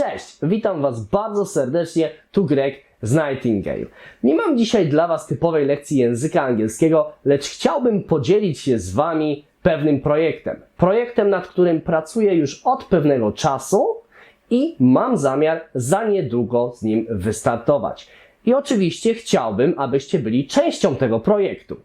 Cześć, witam Was bardzo serdecznie, tu Greg z Nightingale. Nie mam dzisiaj dla Was typowej lekcji języka angielskiego, lecz chciałbym podzielić się z Wami pewnym projektem. Projektem, nad którym pracuję już od pewnego czasu i mam zamiar za niedługo z nim wystartować. I oczywiście chciałbym, abyście byli częścią tego projektu.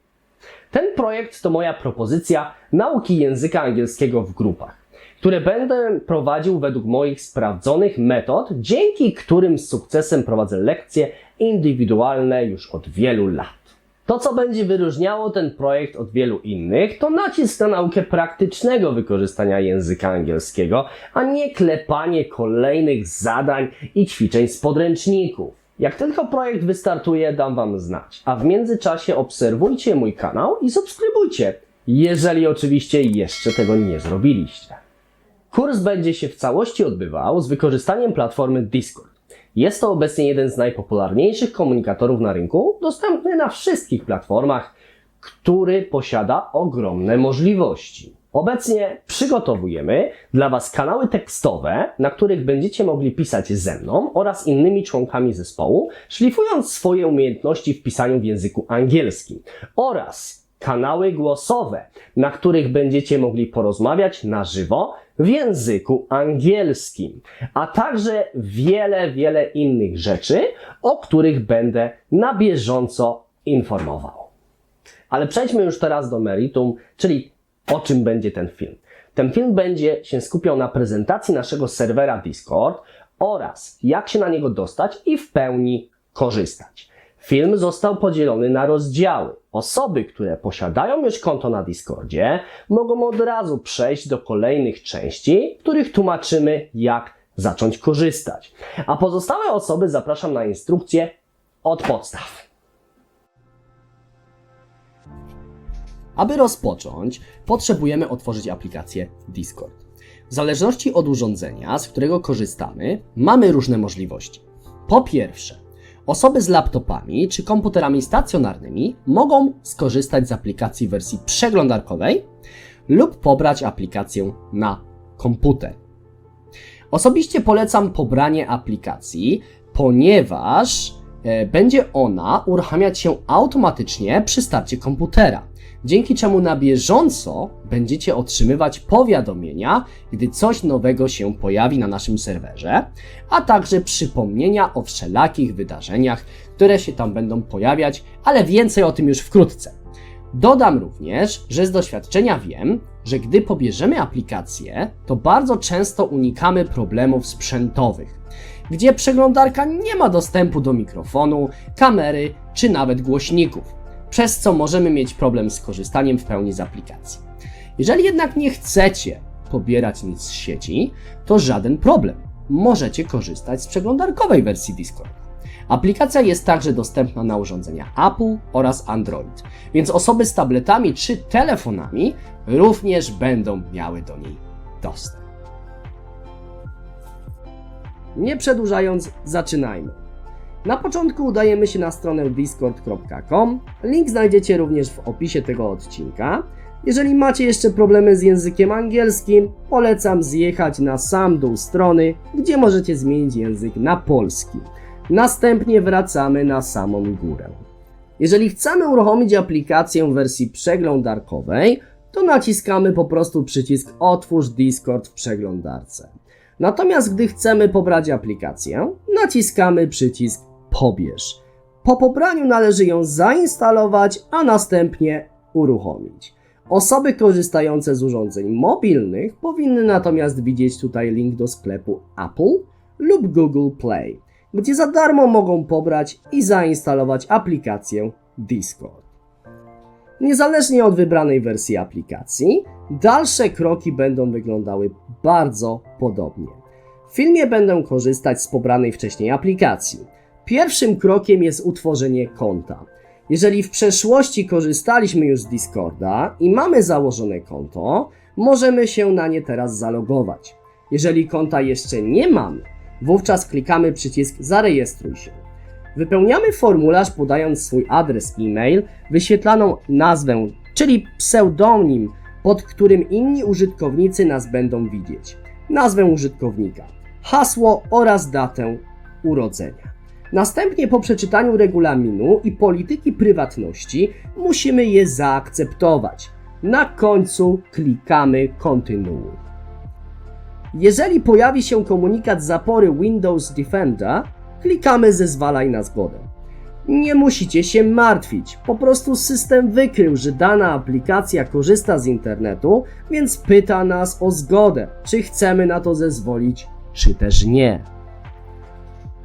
Ten projekt to moja propozycja nauki języka angielskiego w grupach, które będę prowadził według moich sprawdzonych metod, dzięki którym z sukcesem prowadzę lekcje indywidualne już od wielu lat. To, co będzie wyróżniało ten projekt od wielu innych, to nacisk na naukę praktycznego wykorzystania języka angielskiego, a nie klepanie kolejnych zadań i ćwiczeń z podręczników. Jak tylko projekt wystartuje, dam Wam znać. A w międzyczasie obserwujcie mój kanał i subskrybujcie, jeżeli oczywiście jeszcze tego nie zrobiliście. Kurs będzie się w całości odbywał z wykorzystaniem platformy Discord. Jest to obecnie jeden z najpopularniejszych komunikatorów na rynku, dostępny na wszystkich platformach, który posiada ogromne możliwości. Obecnie przygotowujemy dla Was kanały tekstowe, na których będziecie mogli pisać ze mną oraz innymi członkami zespołu, szlifując swoje umiejętności w pisaniu w języku angielskim oraz kanały głosowe, na których będziecie mogli porozmawiać na żywo w języku angielskim, a także wiele, wiele innych rzeczy, o których będę na bieżąco informował. Ale przejdźmy już teraz do meritum, czyli o czym będzie ten film. Ten film będzie się skupiał na prezentacji naszego serwera Discord oraz jak się na niego dostać i w pełni korzystać. Film został podzielony na rozdziały. Osoby, które posiadają już konto na Discordzie, mogą od razu przejść do kolejnych części, w których tłumaczymy, jak zacząć korzystać. A pozostałe osoby zapraszam na instrukcję od podstaw. Aby rozpocząć, potrzebujemy otworzyć aplikację Discord. W zależności od urządzenia, z którego korzystamy, mamy różne możliwości. Po pierwsze, osoby z laptopami czy komputerami stacjonarnymi mogą skorzystać z aplikacji w wersji przeglądarkowej lub pobrać aplikację na komputer. Osobiście polecam pobranie aplikacji, ponieważ będzie ona uruchamiać się automatycznie przy starcie komputera, dzięki czemu na bieżąco będziecie otrzymywać powiadomienia, gdy coś nowego się pojawi na naszym serwerze, a także przypomnienia o wszelakich wydarzeniach, które się tam będą pojawiać, ale więcej o tym już wkrótce. Dodam również, że z doświadczenia wiem, że gdy pobierzemy aplikację, to bardzo często unikamy problemów sprzętowych, gdzie przeglądarka nie ma dostępu do mikrofonu, kamery czy nawet głośników, przez co możemy mieć problem z korzystaniem w pełni z aplikacji. Jeżeli jednak nie chcecie pobierać nic z sieci, to żaden problem. Możecie korzystać z przeglądarkowej wersji Discord. Aplikacja jest także dostępna na urządzenia Apple oraz Android, więc osoby z tabletami czy telefonami również będą miały do niej dostęp. Nie przedłużając, zaczynajmy. Na początku udajemy się na stronę discord.com. Link znajdziecie również w opisie tego odcinka. Jeżeli macie jeszcze problemy z językiem angielskim, polecam zjechać na sam dół strony, gdzie możecie zmienić język na polski. Następnie wracamy na samą górę. Jeżeli chcemy uruchomić aplikację w wersji przeglądarkowej, to naciskamy po prostu przycisk Otwórz Discord w przeglądarce. Natomiast gdy chcemy pobrać aplikację, naciskamy przycisk Pobierz. Po pobraniu należy ją zainstalować, a następnie uruchomić. Osoby korzystające z urządzeń mobilnych powinny natomiast widzieć tutaj link do sklepu Apple lub Google Play, gdzie za darmo mogą pobrać i zainstalować aplikację Discord. Niezależnie od wybranej wersji aplikacji, dalsze kroki będą wyglądały bardzo podobnie. W filmie będę korzystać z pobranej wcześniej aplikacji. Pierwszym krokiem jest utworzenie konta. Jeżeli w przeszłości korzystaliśmy już z Discorda i mamy założone konto, możemy się na nie teraz zalogować. Jeżeli konta jeszcze nie mamy, wówczas klikamy przycisk Zarejestruj się. Wypełniamy formularz podając swój adres e-mail, wyświetlaną nazwę, czyli pseudonim, pod którym inni użytkownicy nas będą widzieć. Nazwę użytkownika, hasło oraz datę urodzenia. Następnie po przeczytaniu regulaminu i polityki prywatności musimy je zaakceptować. Na końcu klikamy kontynuuj. Jeżeli pojawi się komunikat zapory Windows Defender, klikamy zezwalaj na zgodę. Nie musicie się martwić, po prostu system wykrył, że dana aplikacja korzysta z internetu, więc pyta nas o zgodę, czy chcemy na to zezwolić, czy też nie.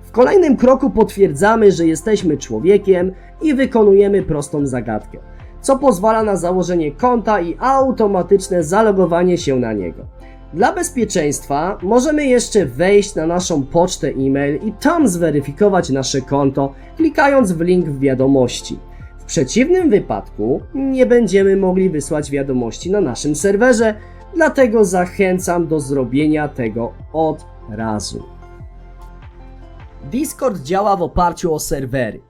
W kolejnym kroku potwierdzamy, że jesteśmy człowiekiem i wykonujemy prostą zagadkę, co pozwala na założenie konta i automatyczne zalogowanie się na niego. Dla bezpieczeństwa możemy jeszcze wejść na naszą pocztę e-mail i tam zweryfikować nasze konto, klikając w link w wiadomości. W przeciwnym wypadku nie będziemy mogli wysłać wiadomości na naszym serwerze, dlatego zachęcam do zrobienia tego od razu. Discord działa w oparciu o serwery.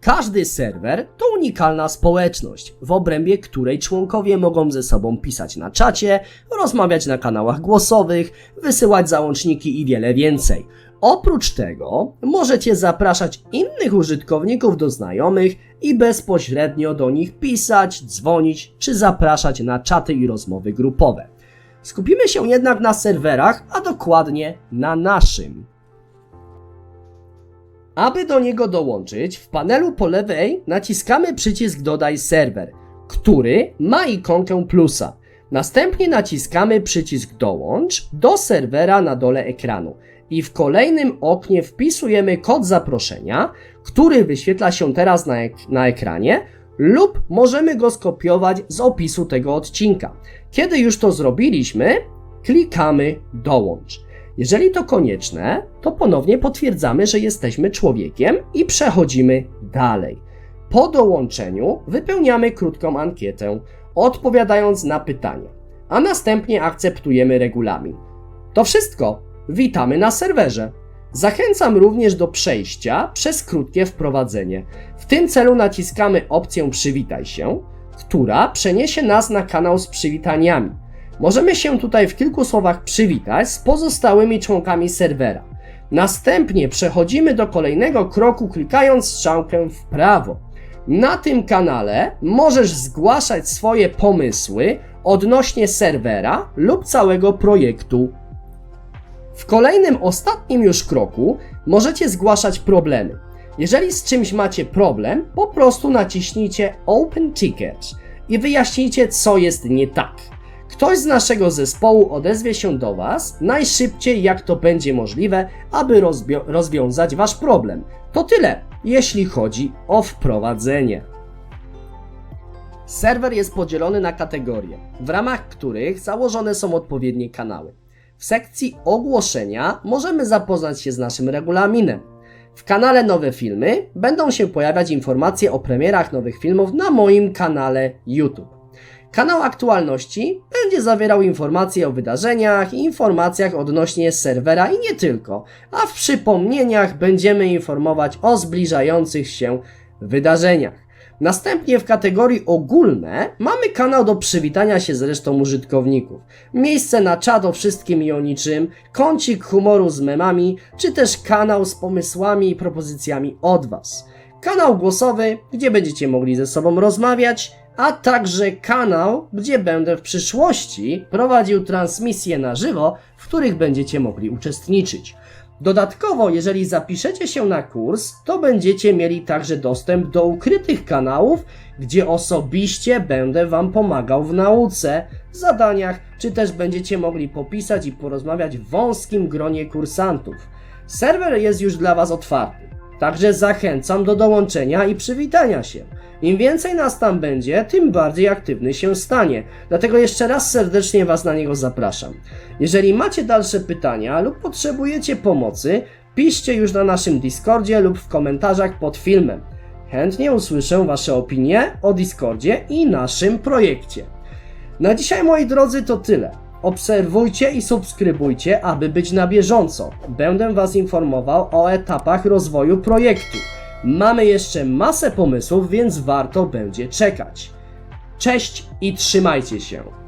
Każdy serwer to unikalna społeczność, w obrębie której członkowie mogą ze sobą pisać na czacie, rozmawiać na kanałach głosowych, wysyłać załączniki i wiele więcej. Oprócz tego możecie zapraszać innych użytkowników do znajomych i bezpośrednio do nich pisać, dzwonić czy zapraszać na czaty i rozmowy grupowe. Skupimy się jednak na serwerach, a dokładnie na naszym. Aby do niego dołączyć, w panelu po lewej naciskamy przycisk Dodaj serwer, który ma ikonkę plusa. Następnie naciskamy przycisk Dołącz do serwera na dole ekranu i w kolejnym oknie wpisujemy kod zaproszenia, który wyświetla się teraz na, ek na ekranie, lub możemy go skopiować z opisu tego odcinka. Kiedy już to zrobiliśmy, klikamy Dołącz. Jeżeli to konieczne, to ponownie potwierdzamy, że jesteśmy człowiekiem i przechodzimy dalej. Po dołączeniu wypełniamy krótką ankietę, odpowiadając na pytania, a następnie akceptujemy regulamin. To wszystko. Witamy na serwerze. Zachęcam również do przejścia przez krótkie wprowadzenie. W tym celu naciskamy opcję Przywitaj się, która przeniesie nas na kanał z przywitaniami. Możemy się tutaj w kilku słowach przywitać z pozostałymi członkami serwera. Następnie przechodzimy do kolejnego kroku klikając strzałkę w prawo. Na tym kanale możesz zgłaszać swoje pomysły odnośnie serwera lub całego projektu. W kolejnym, ostatnim już kroku możecie zgłaszać problemy. Jeżeli z czymś macie problem, po prostu naciśnijcie Open Ticket i wyjaśnijcie, co jest nie tak. Ktoś z naszego zespołu odezwie się do Was najszybciej jak to będzie możliwe, aby rozwiązać Wasz problem. To tyle, jeśli chodzi o wprowadzenie. Serwer jest podzielony na kategorie, w ramach których założone są odpowiednie kanały. W sekcji ogłoszenia możemy zapoznać się z naszym regulaminem. W kanale Nowe Filmy będą się pojawiać informacje o premierach nowych filmów na moim kanale YouTube. Kanał aktualności będzie zawierał informacje o wydarzeniach informacjach odnośnie serwera i nie tylko, a w przypomnieniach będziemy informować o zbliżających się wydarzeniach. Następnie w kategorii ogólne mamy kanał do przywitania się z resztą użytkowników, miejsce na czat o wszystkim i o niczym, kącik humoru z memami, czy też kanał z pomysłami i propozycjami od Was. Kanał głosowy, gdzie będziecie mogli ze sobą rozmawiać, a także kanał, gdzie będę w przyszłości prowadził transmisje na żywo, w których będziecie mogli uczestniczyć. Dodatkowo, jeżeli zapiszecie się na kurs, to będziecie mieli także dostęp do ukrytych kanałów, gdzie osobiście będę Wam pomagał w nauce, zadaniach, czy też będziecie mogli popisać i porozmawiać w wąskim gronie kursantów. Serwer jest już dla Was otwarty, także zachęcam do dołączenia i przywitania się. Im więcej nas tam będzie, tym bardziej aktywny się stanie. Dlatego jeszcze raz serdecznie Was na niego zapraszam. Jeżeli macie dalsze pytania lub potrzebujecie pomocy, piszcie już na naszym Discordzie lub w komentarzach pod filmem. Chętnie usłyszę Wasze opinie o Discordzie i naszym projekcie. Na dzisiaj, moi drodzy, to tyle. Obserwujcie i subskrybujcie, aby być na bieżąco. Będę Was informował o etapach rozwoju projektu. Mamy jeszcze masę pomysłów, więc warto będzie czekać. Cześć i trzymajcie się.